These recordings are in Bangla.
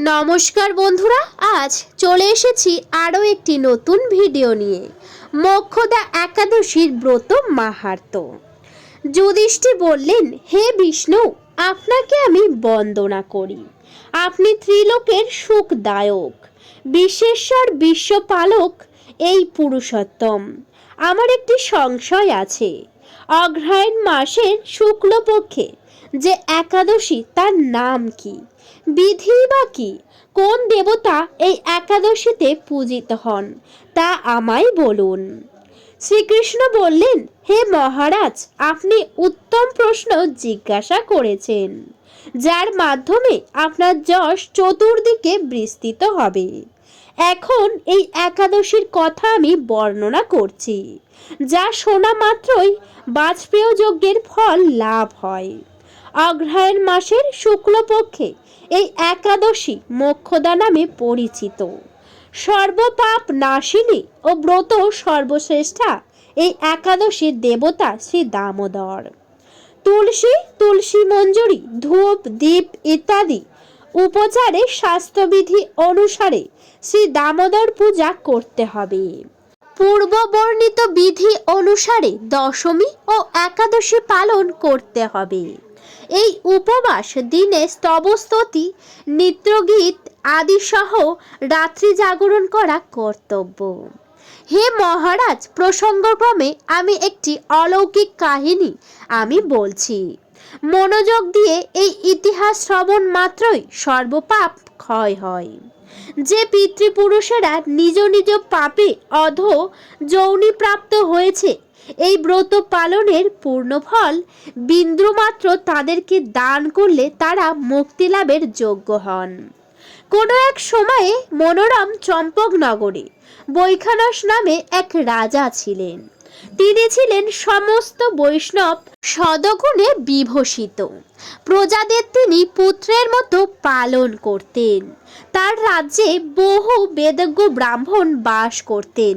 নমস্কার বন্ধুরা, আজ চলে এসেছি আরও একটি নতুন ভিডিও নিয়ে। মোক্ষদা একাদশীর ব্রত মাহাত্ম যুধিষ্ঠি বললেন, হে বিষ্ণু, আপনাকে আমি বন্দনা করি। আপনি ত্রিলোকের সুখদায়ক, বিশ্বেশ্বর বিশ্বপালক, এই পুরুষোত্তম। আমার একটি সংশয় আছে। অগ্রহায়ণ মাসের শুক্লপক্ষে যে একাদশী, তার নাম কি? বিধি বা কি? কোন দেবতা এই একাদশীতে পূজিত হন, তা আমায় বলুন। শ্রীকৃষ্ণ বললেন, হে মহারাজ, আপনি উত্তম প্রশ্ন জিজ্ঞাসা করেছেন, যার মাধ্যমে আপনার যশ চতুর্দিকে বিস্তৃত হবে। এখন এই একাদশীর কথা আমি বর্ণনা করছি, যা শোনা মাত্রই বাজপেয় যজ্ঞের ফল লাভ হয়। অগ্রহায়ণ মাসের শুক্লপক্ষে এই একাদশী মোক্ষদা নামে পরিচিত। সর্বপাপ নাশিনী ও ব্রত সর্বশ্রেষ্ঠা এই একাদশীর দেবতা শ্রী দামোদর। তুলসী তুলসী মঞ্জুরি, ধূপ, দীপ ইত্যাদি উপচারে স্বাস্থ্যবিধি অনুসারে শ্রী দামোদর পূজা করতে হবে। পূর্ব বর্ণিত বিধি অনুসারে দশমী ও একাদশী পালন করতে হবে। এই উপবাস দিনে স্তবস্তুতি, নৃত্যগীত আদি সহ রাত্রি জাগরণ করা কর্তব্য। হে মহারাজ, প্রসঙ্গক্রমে আমি একটি অলৌকিক কাহিনী আমি বলছি। মনোযোগ দিয়ে এই ইতিহাস শ্রবণ মাত্রই সর্বপাপ ক্ষয় হয়। যে পিতৃপুরুষেরা নিজ নিজ পাপে অধ যৌনিপ্রাপ্ত হয়েছে এই ব্রত পালনের পূর্ণ ফল বিন্দুমাত্র তাদেরকে দান করলে তারা মুক্তি লাভের যোগ্য হন। কোনো এক সময়ে মনোরম চম্পকনগরে বৈখানস নামে এক রাজা ছিলেন। তিনি ছিলেন সমস্ত বৈষ্ণব সদগুণে বিভূষিত। প্রজাদের তিনি পুত্রের মতো পালন করতেন। তার রাজ্যে বহু বেদজ্ঞ ব্রাহ্মণ বাস করতেন।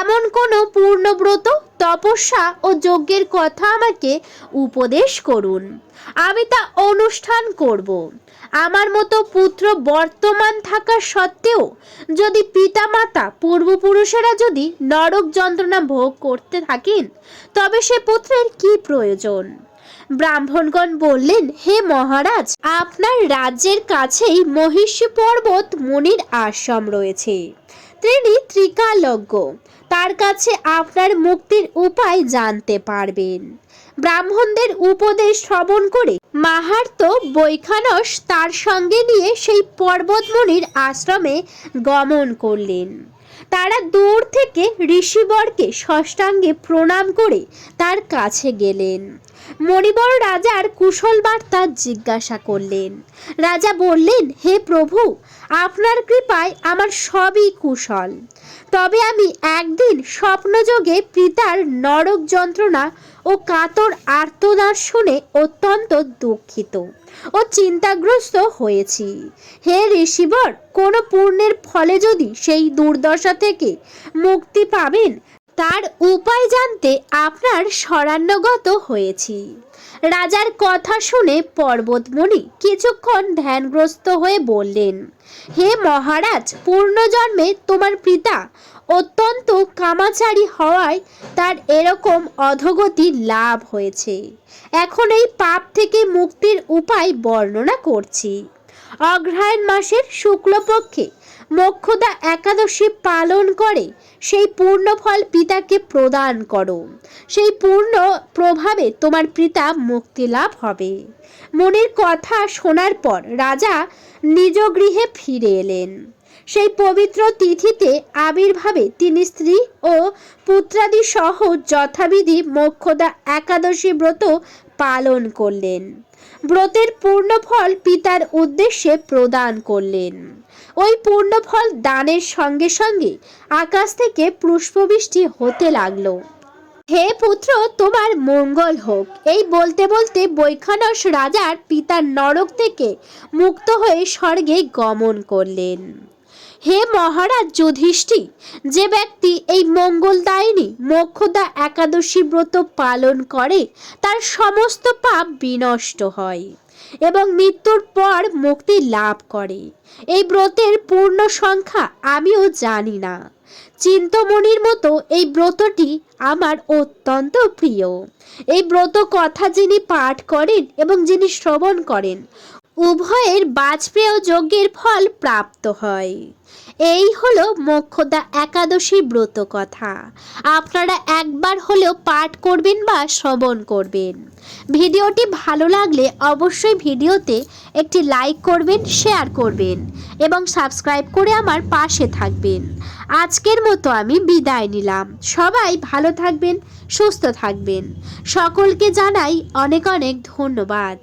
এমন কোনো পূর্ণব্রত, তপস্যা ও যজ্ঞের কথা আমাকে উপদেশ করুন। আমি তা অনুষ্ঠান করব। আমার মতো পুত্র বর্তমান থাকা সত্ত্বেও, যদি পিতামাতা পূর্বপুরুষেরা যদি নরক যন্ত্রণা ভোগ করতে থাকেন, তবে সে পুত্রের কি প্রয়োজন? ব্রাহ্মণগণ বললেন, হে মহারাজ, আপনার রাজ্যের কাছেই মহিষী পর্বত মনির আশ্রম রয়েছে। তিনি ত্রিকালজ্ঞ তার কাছে আপনার মুক্তির উপায় জানতে পারবেন। ব্রাহ্মণদের উপদেশ শ্রবণ করে মাহার্ত বৈখানস তার সঙ্গে নিয়ে সেই পর্বতমণির আশ্রমে গমন করলেন। তারা দূর থেকে ঋষিবরকে ষষ্ঠাঙ্গে প্রণাম করে তার কাছে গেলেন। মণিবর রাজার কুশল বার্তা জিজ্ঞাসা করলেন। রাজা বললেন, হে প্রভু, আপনার কৃপায় আমার সবই কুশল। তবে আমি একদিন স্বপ্নযোগে পিতার নরক যন্ত্রণা ও কাতর আর্তনাদ শুনে অত্যন্ত দুঃখিত ও চিন্তাগ্রস্ত হয়েছি। হে ঋষিবর, কোনো পূর্ণের ফলে যদি সেই দুর্দশা থেকে মুক্তি পাবেন, তার উপায় জানতে আপনার শরণ্যগত হয়েছি। রাজার কথা শুনে পর্বতমণি কিছুক্ষণ ধ্যানগ্রস্ত হয়ে বললেন, হে মহারাজ, পূর্ণজন্মে তোমার পিতা অত্যন্ত কামাচারী হওয়ায় তার এরকম অধগতি লাভ হয়েছে। এখন এই পাপ থেকে মুক্তির উপায় বর্ণনা করছি। অগ্রহায়ণ মাসের শুক্লপক্ষে মোক্ষদা একাদশী পালন করে, সেই পূর্ণ ফল পিতাকে প্রদান করো। সেই পূর্ণ প্রভাবে তোমার পিতা মুক্তি লাভ হবে। মনের কথা শোনার পর রাজা নিজ গৃহে ফিরে এলেন। সেই পবিত্র তিথিতে আবির্ভাবে তিনি স্ত্রী ও পুত্রাদি সহ যথাবিধি মোক্ষদা একাদশী ব্রত পালন করলেন। ব্রতের পূর্ণ ফল পিতার উদ্দেশ্যে প্রদান করলেন। ওই পূর্ণ ফল দানের সঙ্গে সঙ্গে আকাশ থেকে পুষ্পবৃষ্টি হতে লাগল। হে পুত্র, তোমার মঙ্গল হোক। এই বলতে বলতে বৈখানস রাজার পিতার নরক থেকে মুক্ত হয়ে স্বর্গে গমন করলেন। হে মহারাজ যুধিষ্ঠি যে ব্যক্তি এই মঙ্গলদায়িনী মোক্ষদা একাদশী ব্রত পালন করে, তার সমস্ত পাপ বিনষ্ট হয় এবং মৃত্যুর পর মুক্তি লাভ করে। এই ব্রতের পূর্ণ সংখ্যা আমিও জানি না। চিন্তমণির মতো এই ব্রতটি আমার অত্যন্ত প্রিয়। এই ব্রত কথা যিনি পাঠ করেন এবং যিনি শ্রবণ করেন উভয়ের বাজপেয় যজ্ঞের ফল প্রাপ্ত হয়। এই হলো মোক্ষদা একাদশী ব্রত কথা। আপনারা একবার হলেও পাঠ করবেন বা শ্রবণ করবেন। ভিডিওটি ভালো লাগলে অবশ্যই ভিডিওতে একটি লাইক করবেন, শেয়ার করবেন এবং সাবস্ক্রাইব করে আমার পাশে থাকবেন। আজকের মতো আমি বিদায় নিলাম। সবাই ভালো থাকবেন, সুস্থ থাকবেন। সকলকে জানাই অনেক অনেক ধন্যবাদ।